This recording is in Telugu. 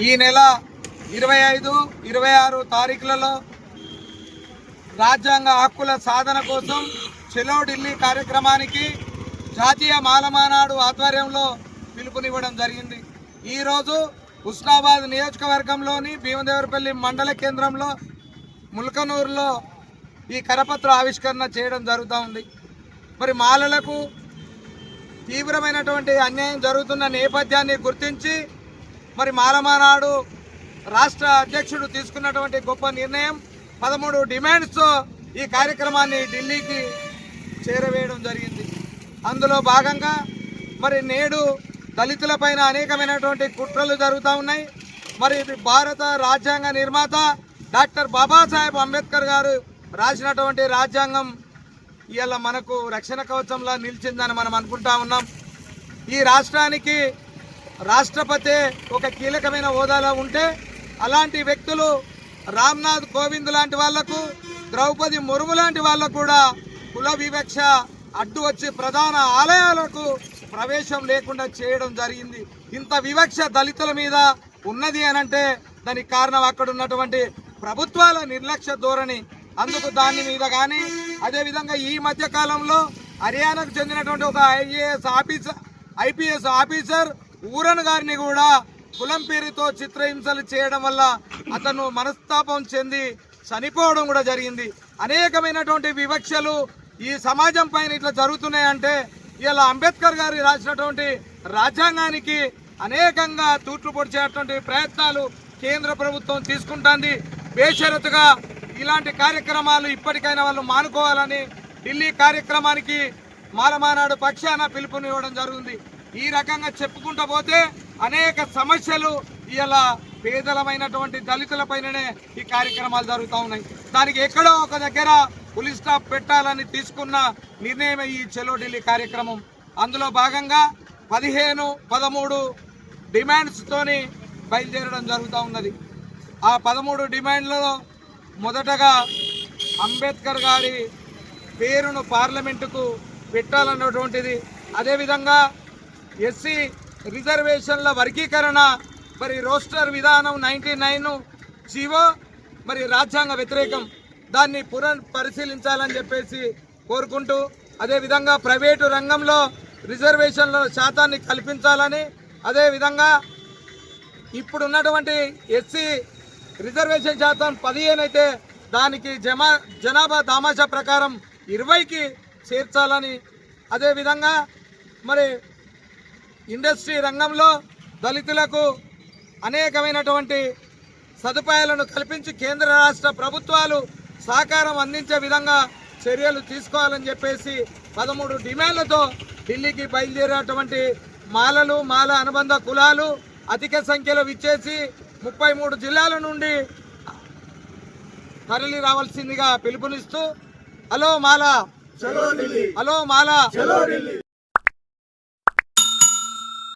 ఈ నెల ఇరవై ఐదు ఇరవై ఆరు తారీఖులలో రాజ్యాంగ హక్కుల సాధన కోసం చెలో ఢిల్లీ కార్యక్రమానికి జాతీయ మాలమానాడు ఆధ్వర్యంలో పిలుపునివ్వడం జరిగింది. ఈరోజు హుస్నాబాద్ నియోజకవర్గంలోని భీమదేవరపల్లి మండల కేంద్రంలో ముల్కనూరులో ఈ కరపత్ర ఆవిష్కరణ చేయడం జరుగుతూ ఉంది. మరి మాలలకు తీవ్రమైనటువంటి అన్యాయం జరుగుతున్న నేపథ్యాన్ని గుర్తించి మరి మాలమానాడు రాష్ట్ర అధ్యక్షుడు తీసుకున్నటువంటి గొప్ప నిర్ణయం పదమూడు డిమాండ్స్తో ఈ కార్యక్రమాన్ని ఢిల్లీకి చేరవేయడం జరిగింది. అందులో భాగంగా మరి నేడు దళితులపైన అనేకమైనటువంటి కుట్రలు జరుగుతూ ఉన్నాయి. మరి ఇది భారత రాజ్యాంగ నిర్మాత డాక్టర్ బాబాసాహెబ్ అంబేద్కర్ గారు రాసినటువంటి రాజ్యాంగం ఇవాళ మనకు రక్షణ కవచంలా నిలిచిందని మనం అనుకుంటా ఉన్నాం. ఈ రాష్ట్రానికి రాష్ట్రపతి ఒక కీలకమైన హోదాలో ఉంటే అలాంటి వ్యక్తులు రామ్నాథ్ కోవింద్ లాంటి వాళ్ళకు ద్రౌపది ముర్ము లాంటి వాళ్ళకు కూడా కుల వివక్ష అడ్డు వచ్చి ప్రధాన ఆలయాలకు ప్రవేశం లేకుండా చేయడం జరిగింది. ఇంత వివక్ష దళితుల మీద ఉన్నది అనంటే దానికి కారణం అక్కడ ఉన్నటువంటి ప్రభుత్వాల నిర్లక్ష్య ధోరణి. అందుకు దాని మీద కానీ అదేవిధంగా ఈ మధ్య కాలంలో హర్యానాకు చెందినటువంటి ఒక ఐఏఎస్ ఆఫీసర్ ఐపీఎస్ ఆఫీసర్ ఊరన్ గారిని కూడా కులం పేరుతో చిత్రహింసలు చేయడం వల్ల అతను మనస్తాపం చెంది చనిపోవడం కూడా జరిగింది. అనేకమైనటువంటి వివక్షలు ఈ సమాజం పైన ఇట్లా జరుగుతున్నాయంటే ఇలా అంబేద్కర్ గారు రాసినటువంటి రాజ్యాంగానికి అనేకంగా తూట్లు పొడిచేటువంటి ప్రయత్నాలు కేంద్ర ప్రభుత్వం తీసుకుంటుంది. బేషరతుగా ఇలాంటి కార్యక్రమాలు ఇప్పటికైనా వాళ్ళు మానుకోవాలని ఢిల్లీ కార్యక్రమానికి మాలమానాడు పక్షాన పిలుపునివ్వడం జరుగుతుంది ఈ రకంగా చెప్పుకుంటూ పోతే అనేక సమస్యలు ఇలా పేదలమైనటువంటి దళితులపైననే ఈ కార్యక్రమాలు జరుగుతూ ఉన్నాయి. దానికి ఎక్కడో ఒక దగ్గర పులిస్ స్టాప్ పెట్టాలని తీసుకున్న నిర్ణయం ఈ చెలో ఢిల్లీ కార్యక్రమం. అందులో భాగంగా పదిహేను పదమూడు డిమాండ్స్తోని బయలుదేరడం జరుగుతూ ఉన్నది. ఆ పదమూడు డిమాండ్లలో మొదటగా అంబేద్కర్ గారి పేరును పార్లమెంటుకు పెట్టాలన్నటువంటిది. అదేవిధంగా ఎస్సీ రిజర్వేషన్ల వర్గీకరణ మరి రోస్టర్ విధానం నైంటీ నైన్ జీవో మరి రాజ్యాంగ వ్యతిరేకం. దాన్ని పునః పరిశీలించాలని చెప్పేసి కోరుకుంటూ అదేవిధంగా ప్రైవేటు రంగంలో రిజర్వేషన్ల శాతాన్ని కల్పించాలని అదేవిధంగా ఇప్పుడున్నటువంటి ఎస్సీ రిజర్వేషన్ శాతం పదిహేను అయితే దానికి జమా జనాభా దామాషా ప్రకారం ఇరవైకి చేర్చాలని. అదేవిధంగా మరి ఇండస్ట్రీ రంగంలో దళితులకు అనేకమైనటువంటి సదుపాయాలను కల్పించి కేంద్ర రాష్ట్ర ప్రభుత్వాలు సహకారం అందించే విధంగా చర్యలు తీసుకోవాలని చెప్పేసి పదమూడు డిమాండ్లతో ఢిల్లీకి బయలుదేరినటువంటి మాలలు మాల అనుబంధ కులాలు అధిక సంఖ్యలో విచ్చేసి ముప్పై మూడు జిల్లాల నుండి తరలి రావాల్సిందిగా పిలుపునిస్తూ హలో మాల హలో మాల